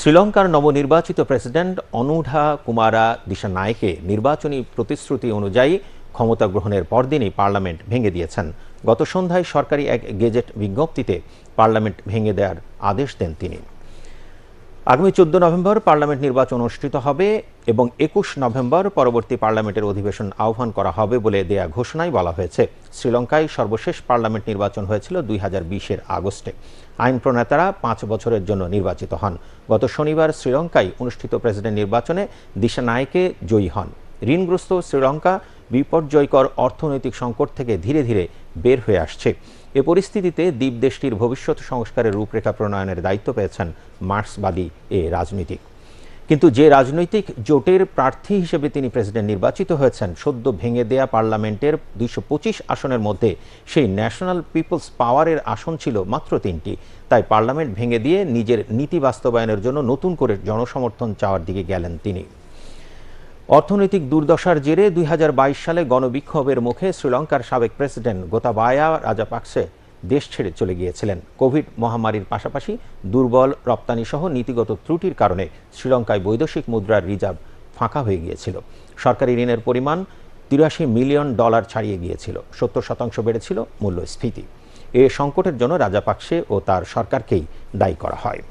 শ্রীলঙ্কার নবনির্বাচিত প্রেসিডেন্ট অনুঢা কুমারা দিশা দিশানায়কে নির্বাচনী প্রতিশ্রুতি অনুযায়ী ক্ষমতা গ্রহণের পরদিনই পার্লামেন্ট ভেঙে দিয়েছেন। গত সন্ধ্যায় সরকারি এক গেজেট বিজ্ঞপ্তিতে পার্লামেন্ট ভেঙে দেওয়ার আদেশ দেন তিনি। আগামী চোদ্দ নভেম্বর পার্লামেন্ট নির্বাচন অনুষ্ঠিত হবে এবং একুশ নভেম্বর পরবর্তী পার্লামেন্টের অধিবেশন আহ্বান করা হবে বলে দেয়া ঘোষণায় বলা হয়েছে। শ্রীলঙ্কায় সর্বশেষ পার্লামেন্ট নির্বাচন হয়েছিল দুই হাজার বিশের আগস্টে। আইন প্রণেতারা পাঁচ বছরের জন্য নির্বাচিত হন। গত শনিবার শ্রীলঙ্কায় অনুষ্ঠিত প্রেসিডেন্ট নির্বাচনে দিশানায়কে জয়ী হন। ঋণগ্রস্ত শ্রীলঙ্কা বিপর্যয়কর অর্থনৈতিক সংকট থেকে ধীরে ধীরে বের হয়ে আসছে। এ পরিস্থিতিতে দ্বীপ দেশটির ভবিষ্যৎ সংস্কারের রূপরেখা প্রণয়নের দায়িত্ব পেয়েছেন মার্ক্সবাদী এ রাজনীতিক। কিন্তু যে রাজনৈতিক জোটের প্রার্থী হিসেবে তিনি প্রেসিডেন্ট নির্বাচিত হয়েছেন, সদ্য ভেঙে দেয়া পার্লামেন্টের দুইশো পঁচিশ আসনের মধ্যে সেই ন্যাশনাল পিপলস পাওয়ারের আসন ছিল মাত্র তিনটি। তাই পার্লামেন্ট ভেঙে দিয়ে নিজের নীতি বাস্তবায়নের জন্য নতুন করে জনসমর্থন চাওয়ার দিকে গেলেন তিনি। অর্থনৈতিক দুর্দশার জেরে দুই হাজার বাইশ সালে গণবিক্ষোভের মুখে শ্রীলঙ্কার সাবেক প্রেসিডেন্ট গোতাবায়া রাজাপাকসে দেশ ছেড়ে চলে গিয়েছিলেন। কোভিড মহামারীর পাশাপাশি দুর্বল রপ্তানি সহ নীতিগত ত্রুটির কারণে শ্রীলঙ্কায় বৈদেশিক মুদ্রার রিজার্ভ ফাঁকা হয়ে গিয়েছিল। সরকারি ঋণের পরিমাণ তিরাশি মিলিয়ন ডলার ছাড়িয়ে গিয়েছিল। সত্তর শতাংশ বেড়েছিল মূল্যস্ফীতি। এ সংকটের জন্য রাজাপাকসে ও তার সরকারকেই দায়ী করা হয়।